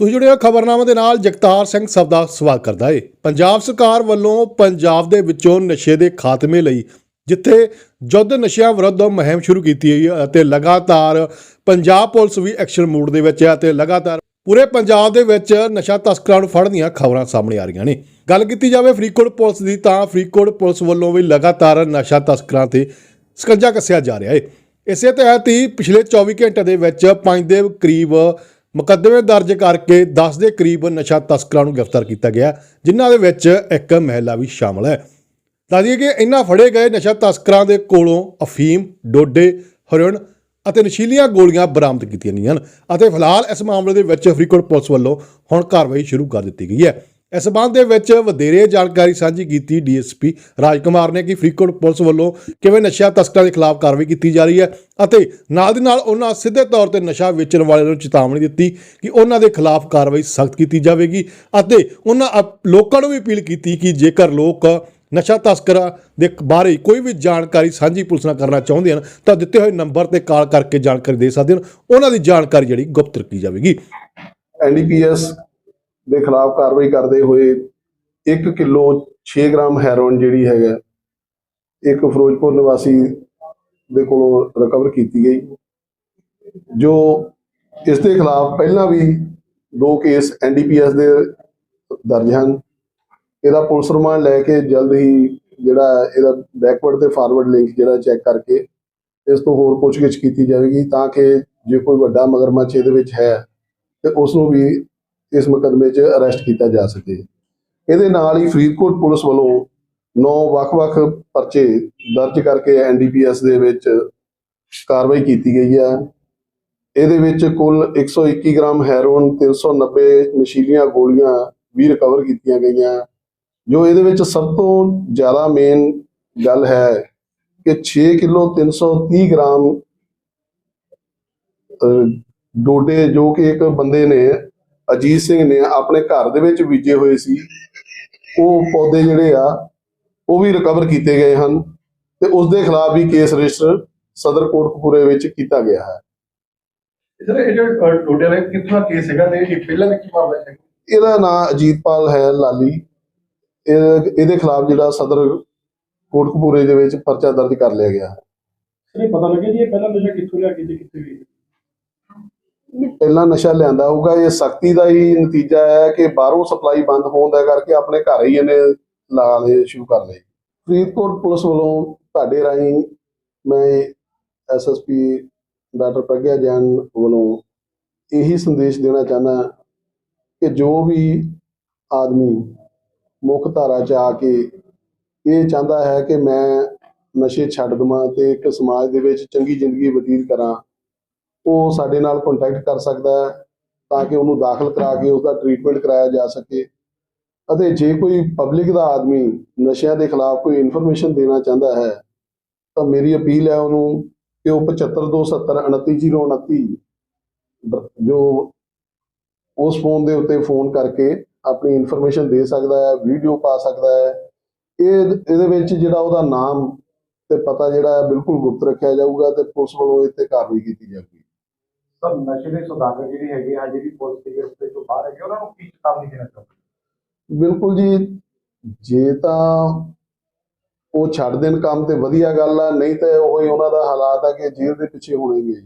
ਤੁਸੀਂ ਜੁੜੇ ਹੋ ਖਬਰਨਾਮਾ ਦੇ ਨਾਲ, ਜਗਤਾਰ ਸਿੰਘ ਸਭ ਦਾ ਸਵਾਗਤ ਕਰਦਾ ਏ। ਪੰਜਾਬ ਸਰਕਾਰ ਵੱਲੋਂ ਪੰਜਾਬ ਦੇ ਵਿੱਚੋਂ ਨਸ਼ੇ ਦੇ ਖਾਤਮੇ ਲਈ ਜਿੱਥੇ ਜੁੱਧ ਨਸ਼ਿਆਂ ਵਿਰੁੱਧ ਮੁਹਿੰਮ ਸ਼ੁਰੂ ਕੀਤੀ ਹੋਈ ਹੈ ਅਤੇ ਲਗਾਤਾਰ ਪੰਜਾਬ ਪੁਲਿਸ ਵੀ ਐਕਸ਼ਨ ਮੂਡ ਦੇ ਵਿੱਚ ਹੈ ਅਤੇ ਲਗਾਤਾਰ ਪੂਰੇ ਪੰਜਾਬ ਦੇ ਵਿੱਚ ਨਸ਼ਾ ਤਸਕਰਾਂ ਨੂੰ ਫੜਨ ਦੀਆਂ ਖਬਰਾਂ ਸਾਹਮਣੇ ਆ ਰਹੀਆਂ ਨੇ। ਗੱਲ ਕੀਤੀ ਜਾਵੇ ਫਰੀਦਕੋਟ ਪੁਲਿਸ ਦੀ ਤਾਂ ਫਰੀਦਕੋਟ ਪੁਲਿਸ ਵੱਲੋਂ ਵੀ ਲਗਾਤਾਰ ਨਸ਼ਾ ਤਸਕਰਾਂ ਤੇ ਸਕੰਜਾ ਕੱਸਿਆ ਜਾ ਰਿਹਾ ਹੈ ਇਸੇ ਤਹਿਤ ਹੀ ਪਿਛਲੇ 24 ਘੰਟੇ ਦੇ ਵਿੱਚ ਪੰਜ ਦੇ ਕਰੀਬ ਮੁਕੱਦਮੇ ਦਰਜ ਕਰਕੇ 10 ਦੇ ਕਰੀਬ ਨਸ਼ਾ ਤਸਕਰਾਂ ਨੂੰ ਗ੍ਰਿਫਤਾਰ ਕੀਤਾ ਗਿਆ, ਜਿਨ੍ਹਾਂ ਦੇ ਵਿੱਚ ਇੱਕ ਮਹਿਲਾ ਵੀ ਸ਼ਾਮਲ ਹੈ। ਦੱਸਦੀਏ ਕਿ ਇਨ੍ਹਾਂ ਫੜੇ ਗਏ ਨਸ਼ਾ ਤਸਕਰਾਂ ਦੇ ਕੋਲੋਂ ਅਫੀਮ, ਡੋਡੇ ਹੈਰੋਇਨ ਅਤੇ ਨਸ਼ੀਲੀਆਂ ਗੋਲੀਆਂ ਬਰਾਮਦ ਕੀਤੀਆਂ ਗਈਆਂ ਹਨ ਅਤੇ ਫਿਲਹਾਲ ਇਸ ਮਾਮਲੇ ਦੇ ਵਿੱਚ ਫਰੀਦਕੋਟ ਪੁਲਿਸ ਵੱਲੋਂ ਹੁਣ ਕਾਰਵਾਈ ਸ਼ੁਰੂ ਕਰ ਦਿੱਤੀ ਗਈ ਹੈ। ਇਸ ਸੰਬੰਧ ਦੇ ਵਿੱਚ ਵਧੇਰੇ ਜਾਣਕਾਰੀ ਸਾਂਝੀ ਕੀਤੀ ਡੀਐਸਪੀ ਰਾਜਕੁਮਾਰ ਨੇ ਕਿ ਫਰੀਦਕੋਟ ਪੁਲਿਸ ਵੱਲੋਂ ਕਿਵੇਂ ਨਸ਼ਾ ਤਸਕਰਾਂ ਦੇ ਖਿਲਾਫ ਕਾਰਵਾਈ ਕੀਤੀ ਜਾ ਰਹੀ ਹੈ ਅਤੇ ਨਾਲ ਦੀ ਨਾਲ ਉਹਨਾਂ ਸਿੱਧੇ ਤੌਰ ਤੇ ਨਸ਼ਾ ਵੇਚਣ ਵਾਲਿਆਂ ਨੂੰ ਚੇਤਾਵਨੀ ਦਿੱਤੀ ਕਿ ਉਹਨਾਂ ਦੇ ਖਿਲਾਫ ਕਾਰਵਾਈ ਸਖਤ ਕੀਤੀ ਜਾਵੇਗੀ ਅਤੇ ਉਹਨਾਂ ਅਪ- ਲੋਕਾਂ ਨੂੰ ਵੀ ਅਪੀਲ ਕੀਤੀ ਕਿ ਜੇਕਰ ਲੋਕ ਨਸ਼ਾ ਤਸਕਰਾਂ ਦੇ ਬਾਰੇ ਕੋਈ ਵੀ ਜਾਣਕਾਰੀ ਸਾਂਝੀ ਪੁਲਿਸ ਨਾਲ ਕਰਨਾ ਚਾਹੁੰਦੇ ਹਨ ਤਾਂ ਦਿੱਤੇ ਹੋਏ ਨੰਬਰ ਤੇ ਕਾਲ ਕਰਕੇ ਜਾਣਕਾਰੀ ਦੇ ਸਕਦੇ ਹਨ। ਉਹਨਾਂ ਦੀ ਜਾਣਕਾਰੀ ਜਿਹੜੀ ਗੁਪਤ ਰੱਖੀ ਜਾਵੇਗੀ। ਐਨਡੀਪੀਐਸ ਦੇ ਖਿਲਾਫ ਕਾਰਵਾਈ ਕਰਦੇ ਹੋਏ 1 ਕਿਲੋ 6 ਗ੍ਰਾਮ ਹੈਰੋਇਨ ਜਿਹੜੀ ਹੈਗਾ, ਇੱਕ ਫਿਰੋਜ਼ਪੁਰ ਨਿਵਾਸੀ ਦੇ ਕੋਲੋਂ ਰਿਕਵਰ ਕੀਤੀ ਗਈ, ਜੋ ਇਸ ਦੇ ਖਿਲਾਫ ਪਹਿਲਾਂ ਵੀ ਦੋ ਕੇਸ ਐਨਡੀਪੀਐਸ ਦੇ ਦਰਜ ਹਨ। ਇਹਦਾ ਪੁਲਿਸ ਰਿਮਾਂਡ ਲੈ ਕੇ ਜਲਦ ਹੀ ਜਿਹੜਾ ਇਹਦਾ ਬੈਕਵਰਡ ਤੇ ਫਾਰਵਰਡ ਲਿੰਕ ਜਿਹੜਾ ਚੈੱਕ ਕਰਕੇ ਇਸ ਤੋਂ ਹੋਰ ਪੁੱਛਗਿੱਛ ਕੀਤੀ ਜਾਵੇਗੀ, ਤਾਂ ਕਿ ਜੇ ਕੋਈ ਵੱਡਾ ਮਗਰਮੱਛ ਇਹਦੇ ਵਿੱਚ ਹੈ, ਤੇ ਉਸ ਨੂੰ ਵੀ ਇਸ ਮੁਕੱਦਮੇ 'ਚ ਅਰੈਸਟ ਕੀਤਾ ਜਾ ਸਕੇ। ਇਹਦੇ ਨਾਲ ਹੀ ਫਰੀਦਕੋਟ ਪੁਲਿਸ ਵੱਲੋਂ ਨੌ ਵੱਖ-ਵੱਖ ਪਰਚੇ ਦਰਜ ਕਰਕੇ ਐਨਡੀਪੀਐਸ ਦੇ ਵਿੱਚ ਕਾਰਵਾਈ ਕੀਤੀ ਗਈ ਹੈ। ਇਹਦੇ ਵਿੱਚ ਕੁੱਲ 121 ਗ੍ਰਾਮ ਹੈਰੋਇਨ 390 ਨਸ਼ੀਲੀਆਂ ਗੋਲੀਆਂ ਵੀ ਰਿਕਵਰ ਕੀਤੀਆਂ ਗਈਆਂ। ਜੋ ਇਹਦੇ ਵਿੱਚ ਸਭ ਤੋਂ ਜ਼ਿਆਦਾ ਮੇਨ ਗੱਲ ਹੈ ਕਿ 6 ਕਿਲੋ 330 ਗ੍ਰਾਮ ਡੋਡੇ ਜੋ ਕਿ ਇੱਕ ਬੰਦੇ ਨੇ ਅਜੀਤ ਸਿੰਘ ਨੇ ਆਪਣੇ ਘਰ ਦੇ ਵਿੱਚ ਬੀਜੇ ਹੋਏ ਸੀ। ਉਹ ਪੌਦੇ ਜਿਹੜੇ ਆ ਉਹ ਵੀ ਰਿਕਵਰ ਕੀਤੇ ਗਏ ਹਨ ਤੇ ਉਸ ਦੇ ਖਿਲਾਫ ਵੀ ਕੇਸ ਰਜਿਸਟਰ ਸਦਰ ਕੋਟਕਪੂਰੇ ਵਿੱਚ ਕੀਤਾ ਗਿਆ ਹੈ। ਸਰ ਇਹ ਜਿਹੜਾ ਟੋਟਲ ਹੈ ਕਿੰਨਾ ਕੇਸ ਹੈਗਾ ਤੇ ਇਹ ਪਹਿਲਾਂ ਦਾ ਕੀ ਮਾਮਲਾ ਹੈ ਇਹਦਾ ਨਾਮ ਅਜੀਤਪਾਲ ਹੈ ਲਾਲੀ। ਇਹ- ਇਹਦੇ ਖਿਲਾਫ ਜਿਹੜਾ ਸਦਰ ਕੋਟਕਪੂਰੇ ਦੇ ਵਿੱਚ ਪਰਚਾ ਦਰਜ ਕਰ ਲਿਆ ਗਿਆ। ਹੈ ਸਰ ਇਹ ਪਤਾ ਲੱਗਿਆ ਜੀ ਇਹ ਪਹਿਲਾਂ ਨਸ਼ਾ ਕਿੱਥੋਂ ਲਿਆ ਕੇ ਤੇ ਕਿੱਥੇ ਗਈ? ਪਹਿਲਾਂ ਨਸ਼ਾ ਲਿਆਂਦਾ ਹੋਊਗਾ, ਇਹ ਸਖਤੀ ਦਾ ਹੀ ਨਤੀਜਾ ਹੈ ਕਿ ਬਾਹਰੋਂ ਸਪਲਾਈ ਬੰਦ ਹੋਣ ਦਾ ਕਰਕੇ ਆਪਣੇ ਘਰ ਹੀ ਇਹਨੇ ਲਾ ਲਏ, ਸ਼ੁਰੂ ਕਰ ਲਏ। ਫਰੀਦਕੋਟ ਪੁਲਿਸ ਵੱਲੋਂ ਤੁਹਾਡੇ ਰਾਹੀਂ ਮੈਂ ਐਸਐਸਪੀ ਡਾਕਟਰ ਪ੍ਰਗਿਆ ਜੈਨ ਵੱਲੋਂ ਇਹੀ ਸੰਦੇਸ਼ ਦੇਣਾ ਚਾਹੁੰਦਾ ਕਿ ਜੋ ਵੀ ਆਦਮੀ ਮੁੱਖ ਧਾਰਾ 'ਚ ਆ ਕੇ ਇਹ ਚਾਹੁੰਦਾ ਹੈ ਕਿ ਮੈਂ ਨਸ਼ੇ ਛੱਡ ਦਵਾਂ ਤੇ ਇੱਕ ਸਮਾਜ ਦੇ ਵਿੱਚ ਚੰਗੀ ਜ਼ਿੰਦਗੀ ਬਤੀਤ ਕਰਾਂ ਉਹ ਸਾਡੇ ਨਾਲ ਕੰਟੈਕਟ ਕਰ ਸਕਦਾ ਹੈ ਤਾਂ ਕਿ ਉਹਨੂੰ ਦਾਖਲ ਕਰਾ ਕੇ ਉਸਦਾ ਟ੍ਰੀਟਮੈਂਟ ਕਰਾਇਆ ਜਾ ਸਕੇ। ਅਤੇ ਜੇ ਕੋਈ ਪਬਲਿਕ ਦਾ ਆਦਮੀ ਨਸ਼ਿਆਂ ਦੇ ਖਿਲਾਫ ਕੋਈ ਇਨਫੋਰਮੇਸ਼ਨ ਦੇਣਾ ਚਾਹੁੰਦਾ ਹੈ, ਤਾਂ ਮੇਰੀ ਅਪੀਲ ਹੈ ਉਹਨੂੰ ਕਿ ਉਹ 75270 29029 ਡ- ਜੋ ਉਸ ਫੋਨ ਦੇ ਉੱਤੇ ਫੋਨ ਕਰਕੇ ਆਪਣੀ ਇਨਫੋਰਮੇਸ਼ਨ ਦੇ ਸਕਦਾ ਹੈ ਵੀਡੀਓ ਪਾ ਸਕਦਾ ਹੈ। ਇਹ ਇਹਦੇ ਵਿੱਚ ਜਿਹੜਾ ਉਹਦਾ ਨਾਮ ਤੇ ਪਤਾ ਜਿਹੜਾ ਹੈ, ਬਿਲਕੁਲ ਗੁਪਤ ਰੱਖਿਆ ਜਾਊਗਾ ਤੇ ਪੁਲਿਸ ਵੱਲੋਂ ਇਹ ਤੇ ਕਾਰਵਾਈ ਕੀਤੀ ਜਾਊਗੀ। ਸਰ ਨਸ਼ੇ ਦੇ ਸੁਦਾਗਰ ਜਿਹੜੇ ਹੈਗੇ ਆ, ਜਿਹੜੀ ਪੁਲਿਸ ਦੇ ਗ੍ਰਿਫਤ ਤੋਂ ਬਾਹਰ ਹੈਗੇ, ਉਹਨਾਂ ਨੂੰ ਕੀ ਚੇਤਾਵਨੀ ਦੇਣਾ ਚਾਹੁੰਦੇ ਬਿਲਕੁਲ ਜੀ, ਜੇ ਤਾਂ ਉਹ ਛੱਡ ਦੇਣ ਕੰਮ ਤੇ ਵਧੀਆ ਗੱਲ ਆ, ਨਹੀਂ ਤਾਂ ਉਹ ਹੀ ਉਹਨਾਂ ਦਾ ਹਾਲਾਤ ਆ ਕਿ ਜੇਲ੍ਹ ਦੇ ਪਿੱਛੇ ਹੋਣਗੇ